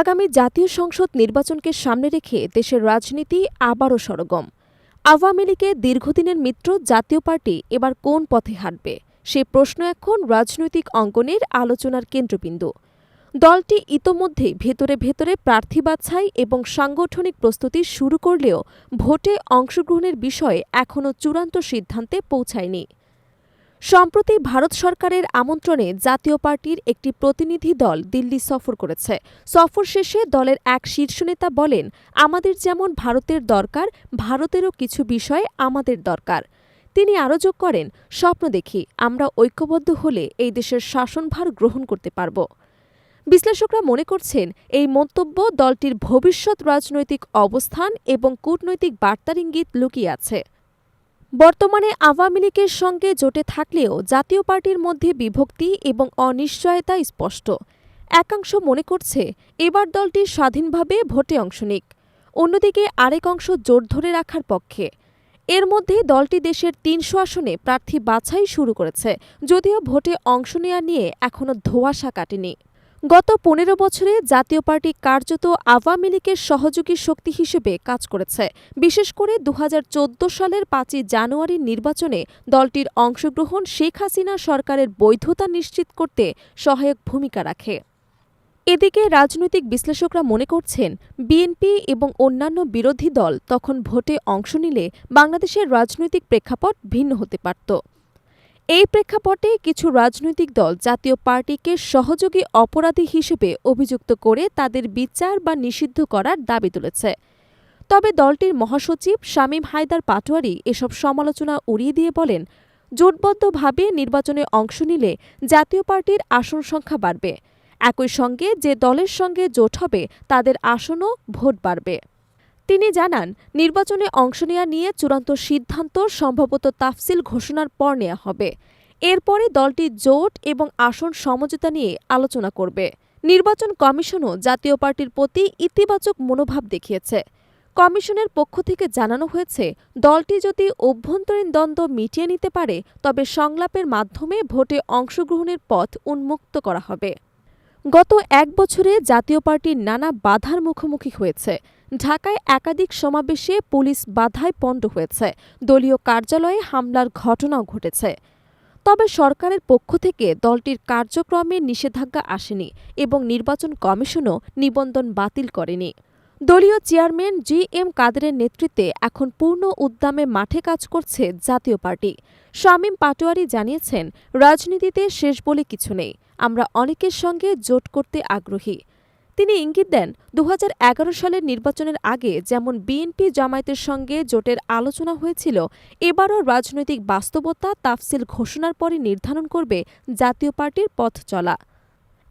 আগামী জাতীয় সংসদ নির্বাচনকে সামনে রেখে দেশের রাজনীতি আবারও সরগম। আওয়ামী লীগের দীর্ঘদিনের মিত্র জাতীয় পার্টি এবার কোন পথে হাঁটবে? সে প্রশ্ন এখন রাজনৈতিক অঙ্গনের আলোচনার কেন্দ্রবিন্দু। দলটি ইতোমধ্যেই ভেতরে ভেতরে প্রার্থী বাছাই এবং সাংগঠনিক প্রস্তুতি শুরু করলেও ভোটে অংশগ্রহণের বিষয়ে এখনও চূড়ান্ত সিদ্ধান্তে পৌঁছায়নি। সম্প্রতি ভারত সরকারের আমন্ত্রণে জাতীয় পার্টির একটি প্রতিনিধি দল দিল্লি সফর করেছে। সফর শেষে দলের এক শীর্ষ নেতা বলেন, আমাদের যেমন ভারতের দরকার, ভারতেরও কিছু বিষয় আমাদের দরকার। তিনি আরও যোগ করেন, স্বপ্ন দেখি, আমরা ঐক্যবদ্ধ হলে এই দেশের শাসনভার গ্রহণ করতে পারব। বিশ্লেষকরা মনে করছেন, এই মন্তব্য দলটির ভবিষ্যৎ রাজনৈতিক অবস্থান এবং কূটনৈতিক বার্তার ইঙ্গিত লুকিয়ে আছে। বর্তমানে আওয়ামী লীগের সঙ্গে জোটে থাকলেও জাতীয় পার্টির মধ্যে বিভক্তি এবং অনিশ্চয়তা স্পষ্ট। একাংশ মনে করছে, এবার দলটি স্বাধীনভাবে ভোটে অংশ নিক। অন্যদিকে আরেক অংশ জোট ধরে রাখার পক্ষে। এর মধ্যে দলটি দেশের তিনশো আসনে প্রার্থী বাছাই শুরু করেছে, যদিও ভোটে অংশ নেওয়া নিয়ে এখনও ধোঁয়াশা কাটেনি। গত পনেরো বছরে জাতীয় পার্টি কার্যত আওয়ামী লীগের সহযোগী শক্তি হিসেবে কাজ করেছে। বিশেষ করে দু হাজার চৌদ্দ সালের পাঁচই জানুয়ারির নির্বাচনে দলটির অংশগ্রহণ শেখ হাসিনা সরকারের বৈধতা নিশ্চিত করতে সহায়ক ভূমিকা রাখে। এদিকে রাজনৈতিক বিশ্লেষকরা মনে করছেন, বিএনপি এবং অন্যান্য বিরোধী দল তখন ভোটে অংশ নিলে বাংলাদেশের রাজনৈতিক প্রেক্ষাপট ভিন্ন হতে পারত। এই প্রেক্ষাপটে কিছু রাজনৈতিক দল জাতীয় পার্টিকে সহযোগী অপরাধী হিসেবে অভিযুক্ত করে তাদের বিচার বা নিষিদ্ধ করার দাবি তুলেছে। তবে দলটির মহাসচিব শামীম হায়দার পাটোয়ারি এসব সমালোচনা উড়িয়ে দিয়ে বলেন, জোটবদ্ধভাবে নির্বাচনে অংশ নিলে জাতীয় পার্টির আসন সংখ্যা বাড়বে। একই সঙ্গে যে দলের সঙ্গে জোট হবে, তাদের আসনও ভোট বাড়বে। তিনি জানান, নির্বাচনে অংশ নেওয়া নিয়ে চূড়ান্ত সিদ্ধান্ত সম্ভবত তাফসিল ঘোষণার পর নেওয়া হবে। এরপরে দলটি জোট এবং আসন সমঝোতা নিয়ে আলোচনা করবে। নির্বাচন কমিশনও জাতীয় পার্টির প্রতি ইতিবাচক মনোভাব দেখিয়েছে। কমিশনের পক্ষ থেকে জানানো হয়েছে, দলটি যদি অভ্যন্তরীণ দ্বন্দ্ব মিটিয়ে নিতে পারে, তবে সংলাপের মাধ্যমে ভোটে অংশগ্রহণের পথ উন্মুক্ত করা হবে। গত এক বছরে জাতীয় পার্টির নানা বাধার মুখোমুখি হয়েছে। ঢাকায় একাধিক সমাবেশে পুলিশ বাধায় পণ্ড হয়েছে। দলীয় কার্যালয়ে হামলার ঘটনাও ঘটেছে। তবে সরকারের পক্ষ থেকে দলটির কার্যক্রমে নিষেধাজ্ঞা আসেনি এবং নির্বাচন কমিশনও নিবন্ধন বাতিল করেনি। দলীয় চেয়ারম্যান জি এম কাদেরের নেতৃত্বে এখন পূর্ণ উদ্যমে মাঠে কাজ করছে জাতীয় পার্টি। শামীম পাটোয়ারি জানিয়েছেন, রাজনীতিতে শেষ বলে কিছু নেই। আমরা অনেকের সঙ্গে জোট করতে আগ্রহী। তিনি ইঙ্গিত দেন দু হাজার এগারো সালের নির্বাচনের আগে যেমন বিএনপি জামায়াতের সঙ্গে জোটের আলোচনা হয়েছিল, এবারও রাজনৈতিক বাস্তবতা তাফসিল ঘোষণার পরে নির্ধারণ করবে জাতীয় পার্টির পথ চলা।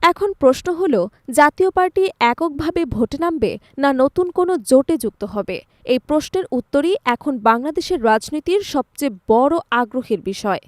এখন প্রশ্ন হল, জাতীয় পার্টি এককভাবে ভোটে নামবে না নতুন কোনো জোটে যুক্ত হবে? এই প্রশ্নের উত্তরই এখন বাংলাদেশের রাজনীতির সবচেয়ে বড় আগ্রহের বিষয়।